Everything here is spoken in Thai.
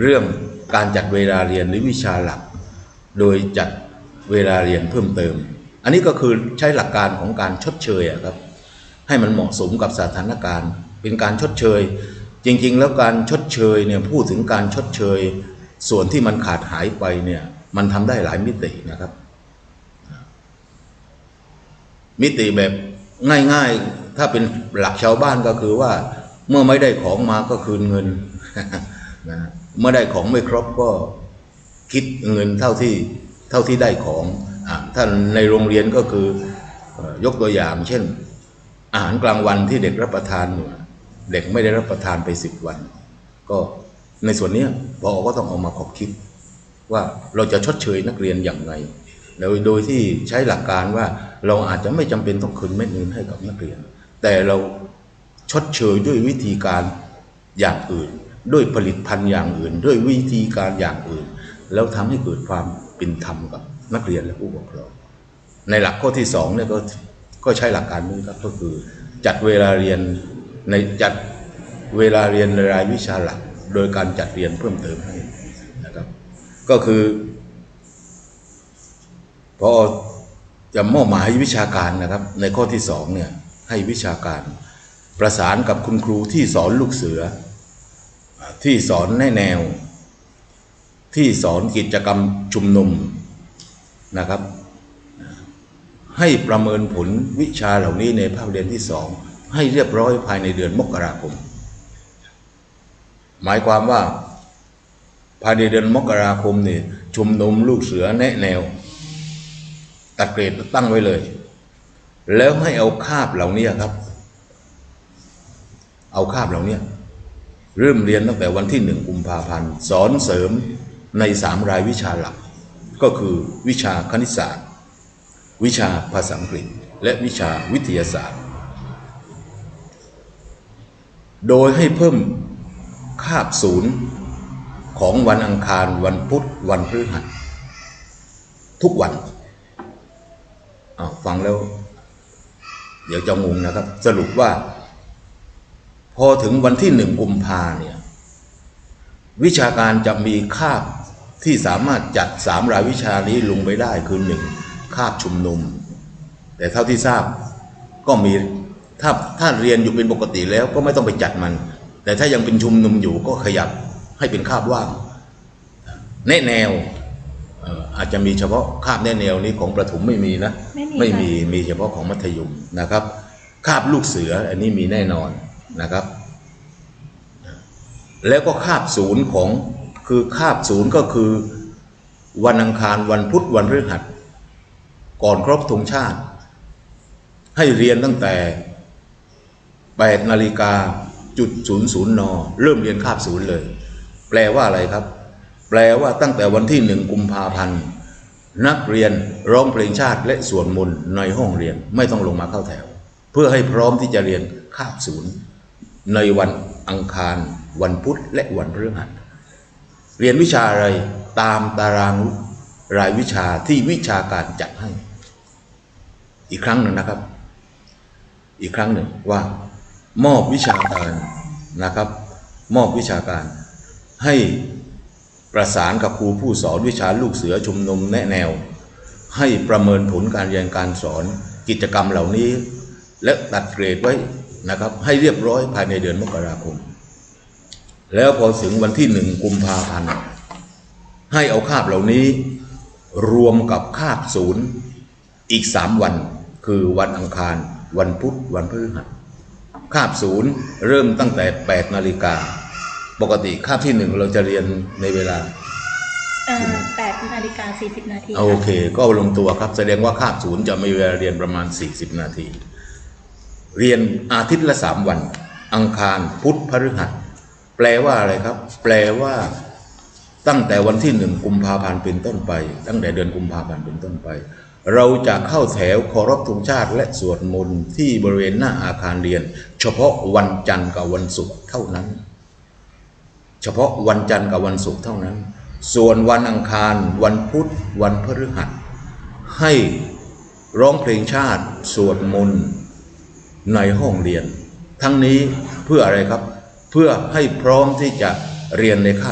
เรื่องการจัดเวลาเรียนหรือวิชาหลัก โดยจัดเวลาเรียนเพิ่มเติม อันนี้ก็คือใช้หลักการของการชดเชยครับ ให้มันเหมาะสมกับสถานการณ์ เป็นการชดเชย จริง ๆ แล้วการชดเชยเนี่ยพูดถึงการชดเชย ส่วนที่มันขาดหายไปเนี่ยมันทำได้หลายมิตินะครับ มิติแบบง่ายๆ ถ้าเป็นหลักชาวบ้านก็คือว่า เมื่อไม่ได้ของมาก็คืนเงิน นะเมื่อได้ของไม่ครบก็คิดเงินเท่าที่เท่าที่ได้ของอะถ้าในโรงเรียนก็คืออยกตัวอย่าง เช่น อาหารกลางวันที่เด็กรับประทานอยู่เด็กไม่ได้รับประทานไปสิบวัน ก็ในส่วนนี้พอก็ต้องเอามาขอบคิด ว่าเราจะชดเชยนักเรียนอย่างไรโดยโดยที่ใช้หลักการว่าเราอาจจะไม่จำเป็นต้องคืนเม็ดเงินให้กับนักเรียน แต่เราชดเชยด้วยวิธีการอย่างอื่น ด้วยผลิตภัณฑ์อย่างอื่น ด้วยวิธีการอย่างอื่น แล้วทำให้เกิดความเป็นธรรมกับนักเรียนและผู้ปกครอง ในหลักข้อที่สองเนี่ยก็ก็ใช้หลักการนี้ครับก็คือจัดเวลาเรียนในจัดเวลาเรียนในรายวิชาหลัก โดยการจัดเรียนเพิ่มเติมให้นะครับ ก็คือพอจะมอบหมายวิชาการนะครับ ในข้อที่สองเนี่ยให้วิชาการประสานกับคุณครูที่สอนลูกเสือ ที่สอนแนแนว ที่สอนกิจกรรมชุมนุมนะครับ ให้ประเมินผลวิชาเหล่านี้ในภาคเรียนที่สองให้เรียบร้อยภายในเดือนมกราคม หมายความว่าภายในเดือนมกราคมนี่ชุมนุมลูกเสือแนะแนว ตัดเกรดตั้งไว้เลย แล้วให้เอาคาบเหล่านี้ครับ เอาคาบเหล่านี้ เริ่มเรียนตั้งแต่วันที่หนึ่งกุมภาพันธ์ สอนเสริมในสามรายวิชาหลัก ก็คือวิชาคณิตศาสตร์ วิชาภาษาอังกฤษ และวิชาวิทยาศาสตร์ โดยให้เพิ่มคาบศูนย์ของวันอังคารวันพุธวันพฤหัสทุกวันฟังแล้ว เดี๋ยวจะงงนะครับ สรุปว่า พอถึงวันที่หนึ่งกุมภาเนี่ยวิชาการจะมีคาบที่สามารถจัดสามรายวิชานี้ลงไปได้คือหนึ่งคาบชุมนุม แต่เท่าที่ทราบก็มีถ้าถ้าเรียนอยู่เป็นปกติแล้วก็ไม่ต้องไปจัดมัน แต่ถ้ายังเป็นชุมนุมอยู่ก็ขยับให้เป็นคาบว่างแนะแนวเอ่ออาจจะมีเฉพาะคาบแนะแนวนี้ของประถมไม่มีนะ ไม่มีมีมีเฉพาะของมัธยมนะครับ คาบลูกเสืออันนี้มีแน่นอน นะครับ แล้วก็คาบศูนย์ของคือคาบศูนย์ก็คือวันอังคารวันพุธวันพฤหัส ก่อนครบธงชาติ ให้เรียนตั้งแต่8นาฬิกาจุดศูนย์ศูนย์นเริ่มเรียนคาบศูนย์เลย แปลว่าอะไรครับ แปลว่าตั้งแต่วันที่หนึ่งกุมภาพันธ์นักเรียนร้องเพลงชาติและสวดมนต์ในห้องเรียนไม่ต้องลงมาเข้าแถว เพื่อให้พร้อมที่จะเรียนคาบศูนย์ ในวันอังคาร วันพุธและวันพฤหัสเรียนวิชาอะไรตามตารางรายวิชาที่วิชาการจัดให้ อีกครั้งหนึ่งนะครับ อีกครั้งหนึ่งว่ามอบวิชาการนะครับ มอบวิชาการ ให้ประสานกับครูผู้สอนวิชาลูกเสือชุมนุมแนะแนว ให้ประเมินผลการเรียนการสอนกิจกรรมเหล่านี้ และตัดเกรดไว้ นะครับ ให้เรียบร้อยภายในเดือนมกราคม แล้วพอถึงวันที่หนึ่งกุมภาพันธ์ให้เอาคาบเหล่านี้ รวมกับคาบศูนย์อีกสามวัน คือวันอังคาร วันพุธวันพฤหัสคาบศูนย์เริ่มตั้งแต่8นาฬิกาปกติคาบที่หนึ่งเราจะเรียนในเวลาเอ่อแปดนาฬิกาสี่สิบนาที โอเค ก็ลงตัวครับ แสดงว่าคาบศูนย์จะมีเวลาเรียนประมาณ40นาที เรียนอาทิตย์ละ3วัน อังคารพุธพฤหัส แปลว่าอะไรครับ แปลว่า ตั้งแต่วันที่หนึ่งกุมภาพันธ์เป็นต้นไป ตั้งแต่เดือนกุมภาพันธ์เป็นต้นไป เราจะเข้าแถวเคารพธงชาติ และสวดมนต์ที่บริเวณหน้าอาคารเรียน เฉพาะวันจันทร์กับวันศุกร์เท่านั้น เฉพาะวันจันทร์กับวันศุกร์เท่านั้น ส่วนวันอังคาร วันพุธ วันพฤหัส ให้ร้องเพลงชาติ สวดมนต์ ในห้องเรียน ทั้งนี้เพื่ออะไรครับ เพื่อให้พร้อมที่จะเรียนในคาบ